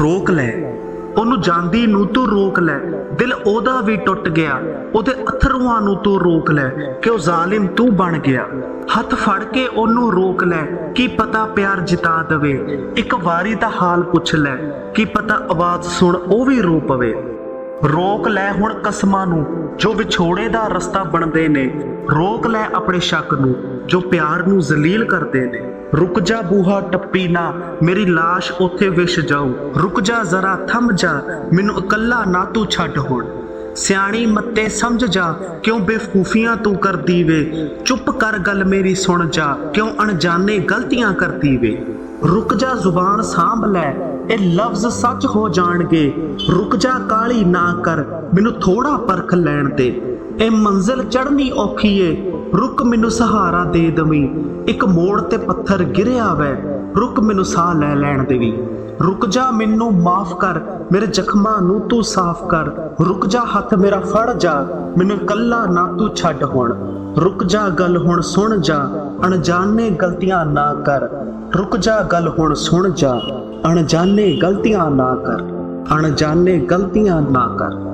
ਰੋਕ ਲੈ। ਉਹਨੂੰ ਜਾਂਦੀ ਨੂੰ ਤੂੰ ਰੋਕ ਲੈ। ਦਿਲ ਉਹਦਾ ਵੀ ਟੁੱਟ ਗਿਆ। ਉਹਦੇ ਅਥਰੂਆਂ ਨੂੰ ਤੂੰ ਰੋਕ ਲੈ ਕਿ ਉਹ ਜ਼ਾਲਿਮ ਤੂੰ ਬਣ ਗਿਆ। ਹੱਥ ਫੜ ਕੇ ਉਹਨੂੰ ਰੋਕ ਲੈ। ਕੀ ਪਤਾ ਪਿਆਰ ਜਿਤਾ ਦਵੇ। ਇੱਕ ਵਾਰੀ ਤਾਂ ਹਾਲ ਪੁੱਛ ਲੈ। ਕੀ ਪਤਾ ਆਵਾਜ਼ ਸੁਣ ਉਹ ਵੀ ਰੋ ਪਵੇ। ਰੋਕ ਲੈ ਹੁਣ ਕਸਮਾਂ ਨੂੰ। ਜੋ ਵਿਛੋੜੇ ਦਾ ਰਸਤਾ ਬਣਦੇ ਨੇ। ਰੋਕ ਲੈ ਆਪਣੇ ਸ਼ੱਕ ਨੂੰ। ਜੋ ਪਿਆਰ ਨੂੰ ਜ਼ਲੀਲ ਕਰਦੇ ਨੇ। ਰੁਕ ਜਾ ਬੂਹਾ ਟੱਪੀ ਨਾ, ਮੇਰੀ লাশ ਉੱਥੇ ਵਿਛ ਜਾਊ। ਰੁਕ ਜਾ ਜ਼ਰਾ, ਥੰਮ ਜਾ, ਮੈਨੂੰ ਇਕੱਲਾ ਨਾ ਤੂੰ ਛੱਡ ਹੁਣ। ਸਿਆਣੀ ਮੱਤੇ ਸਮਝ ਜਾ, ਕਿਉਂ ਬੇਵਕੂਫੀਆਂ ਤੂੰ ਕਰਦੀ ਵੇ? ਚੁੱਪ ਕਰ ਗੱਲ ਮੇਰੀ ਸੁਣ ਜਾ, ਕਿਉਂ ਅਣਜਾਣੇ ਗਲਤੀਆਂ ਕਰਦੀ ਵੇ? ਰੁਕ ਜਾ ਜ਼ੁਬਾਨ ਸਾਂਭ ਲੈ, ਇਹ ਲਫ਼ਜ਼ ਸੱਚ ਹੋ ਜਾਣਗੇ। ਰੁਕ ਜਾ ਕਾਲੀ ਨਾ ਕਰ, ਮੈਨੂੰ ਥੋੜਾ ਪਰਖ ਲੈਣ ਦੇ। ਇਹ ਮੰਜ਼ਿਲ ਚੜ੍ਹਨੀ ਔਖੀ ਏ ਰੁਕ ਮੈਨੂੰ ਸਹਾਰਾ ਦੇ ਦਵੀ। ਇੱਕ ਮੋੜ ਤੇ ਪੱਥਰ ਗਿਰਿਆ ਵੈ ਰੁਕ ਮੈਨੂੰ ਸਾਹ ਲੈ ਲੈਣ ਦੇਵੀ। ਰੁਕ ਜਾ ਮੈਨੂੰ ਮਾਫ ਕਰ, ਮੇਰੇ ਜ਼ਖਮਾਂ ਨੂੰ ਤੂੰ ਸਾਫ਼ ਕਰ। ਰੁਕ ਜਾ ਹੱਥ ਮੇਰਾ ਫੜ ਜਾ, ਮੈਨੂੰ ਕੱਲਾ ਨਾ ਤੂੰ ਛੱਡ ਹੁਣ। ਰੁਕ ਜਾ ਗੱਲ ਹੁਣ ਸੁਣ ਜਾ, ਅਣਜਾਣੇ ਗਲਤੀਆਂ ਨਾ ਕਰ। ਰੁਕ ਜਾ ਗੱਲ ਹੁਣ ਸੁਣ ਜਾ, ਅਣਜਾਣੇ ਗਲਤੀਆਂ ਨਾ ਕਰ। ਅਣਜਾਣੇ ਗਲਤੀਆਂ ਨਾ ਕਰ।